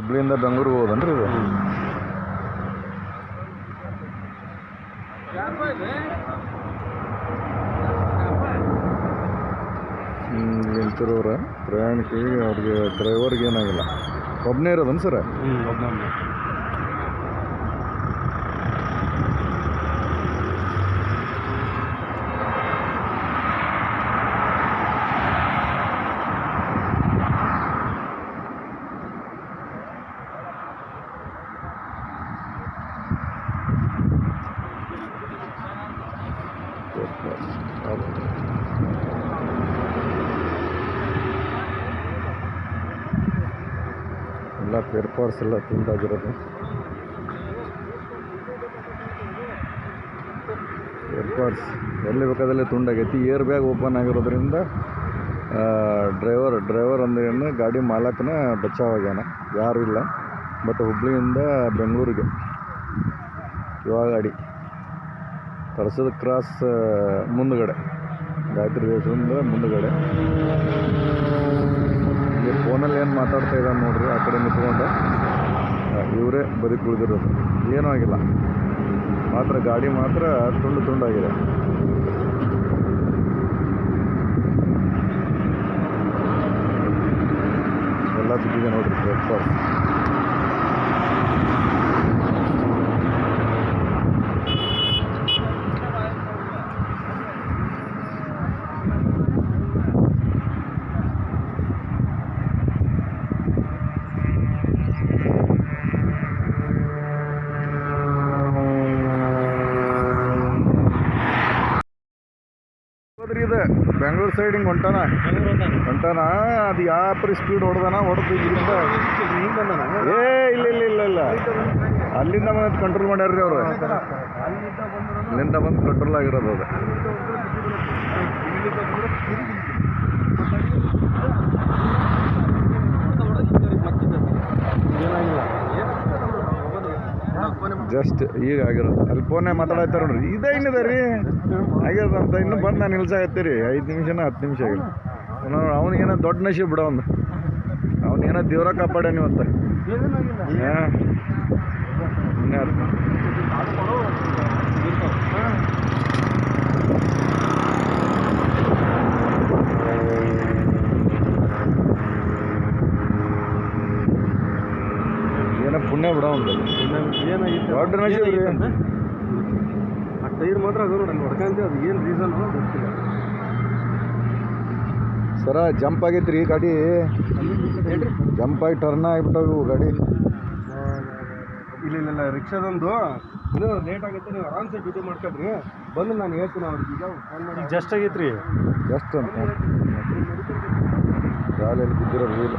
ಹುಬ್ಳಿಯಿಂದ ಬೆಂಗಳೂರಿಗೆ ಹೋದನ್ರಿ ಇದು? ನಿಂತಿರೋರ ಪ್ರಯಾಣಿಕರಿಗೆ ಅವ್ರಿಗೆ ಡ್ರೈವರ್ಗೆ ಏನಾಗಿಲ್ಲ. ಒಬ್ಬನೇ ಇರೋದನ್ ಸರ್? ಎಲ್ಲ ಪೇರ್ಪಾರ್ಸ್ ಎಲ್ಲ ತುಂಡಾಗಿರೋದು ಪೇರ್ಪಾರ್ಸ್ ಎಲ್ಲಿ ಬೇಕಾದಲ್ಲಿ ತುಂಡಾಗೈತಿ. ಏರ್ ಬ್ಯಾಗ್ ಓಪನ್ ಆಗಿರೋದ್ರಿಂದ ಡ್ರೈವರ್ ಡ್ರೈವರ್ ಅಂದ್ರೇನು ಗಾಡಿ ಮಾಲಕನ ಬಚ್ಚಾವಾಗ್ಯಾನ ಯಾರು ಇಲ್ಲ. ಬಟ್ ಹುಬ್ಳಿಯಿಂದ ಬೆಂಗಳೂರಿಗೆ ಇವಾಗ ಗಾಡಿ. ತರಸದ ಕ್ರಾಸ್ ಮುಂದುಗಡೆ. ಗಾಯತ್ರಿ ದೇವಸ್ಥಾನದ ಮುಂದುಗಡೆ. ಇಲ್ಲಿ ಫೋನಲ್ಲಿ ಏನು ಮಾತಾಡ್ತಾ ಇದ್ದಾನೆ ನೋಡ್ರಿ, ಆ ಕಡೆ ನಿಂತ್ಕೊಂಡು. ಇವರೇ ಬದಿ ಕುಳಿದಿರೋದು. ಏನೂ ಆಗಿಲ್ಲ. ಮಾತ್ರ ಗಾಡಿ ಮಾತ್ರ ತುಂಡು ತುಂಡಾಗಿದೆ. ಎಲ್ಲ ಸಿಕ್ಕಿದೆ ನೋಡ್ರಿ ಬ್ರೇಕ್ಫಾಸ್ಟ್ ಇದು. ಬೆಂಗಳೂರು ಸೈಡ್ ಹಿಂಗೆ ಹೊಂಟಾನ? ಹೊಂಟಾನ? ಅದು ಯಾವ ಪರಿ ಸ್ಪೀಡ್ ಹೊಡೆದಾನ? ಹೊಡೆದು ಇಲ್ಲಿಂದ. ಏ ಇಲ್ಲ ಇಲ್ಲ ಇಲ್ಲ ಇಲ್ಲ. ಅಲ್ಲಿಂದ ಬಂದು ಕಂಟ್ರೋಲ್ ಮಾಡ್ಯಾರ್ರಿ ಅವರು. ಅಲ್ಲಿಂದ ಬಂದು ಕಂಟ್ರೋಲ್ ಆಗಿರೋದು ಅದು. ಜಸ್ಟ್ ಈಗ ಆಗಿರೋದು. ಅಲ್ಲಿ ಫೋನೇ ಮಾತಾಡತ್ತಾರ ನೋಡ್ರಿ. ಇದೇ ಇನ್ನಿದೆ ರೀ. ಆಗಿರೋದಂತ ಇನ್ನೂ ಬಂದು ನಾನು ನಿಲ್ಸಾಕತ್ತಿ ರೀ. ಐದು ನಿಮಿಷನ ಹತ್ತು ನಿಮಿಷ ಆಗಿಲ್ಲ. ಅವನಿಗೇನೋ ದೊಡ್ಡ ನಶಿ ಬಿಡ ಒಂದು ಅವನೇನೋ ದೇವ್ರ ಇನ್ನೇ ಹಾಂ ಏನೋ ಪುಣ್ಯ ಬಿಡ ಒಂದು. ಏನಾಗಿತ್ತು? ದೊಡ್ಡ ನಶೆ ರೀ. ಆ ಟೈರ್ ಮಾತ್ರ ಅದು ನೋಡಿ ಹೊಡ್ಕಂತೆ ಅದು ಏನು ರೀಸನ್ ಗೊತ್ತಿಲ್ಲ. ಸರ ಜಂಪ್ ಆಗೈತ್ರಿ ಗಾಡಿ. ಜಂಪ್ ಆಗಿ ಟರ್ನ್ ಆಗಿಬಿಟ್ಟವು ಗಾಡಿ. ಇಲ್ಲ ಇಲ್ಲ ರಿಕ್ಷಾದೊಂದು. ಇದು ಲೇಟ್ ಆಗುತ್ತೆ ನೀವು ಆರಾಮ್ಸೆ ಡ್ಯೂಟಿ ಮಾಡ್ಕೊಳ್ರಿ ಬಂದು ನಾನು ಹೇಳ್ತೀನಿ ಅವ್ರಿಗೆ ಈಗ ಫೋನ್ ಮಾಡಿ. ಜಸ್ಟ್ ಆಗೈತ್ರಿ. ಜಸ್ಟ್ ಅಂತ. ಗಾಳಿಯಲ್ಲಿ ಬಿದ್ದಿರೋ ವೀಲ್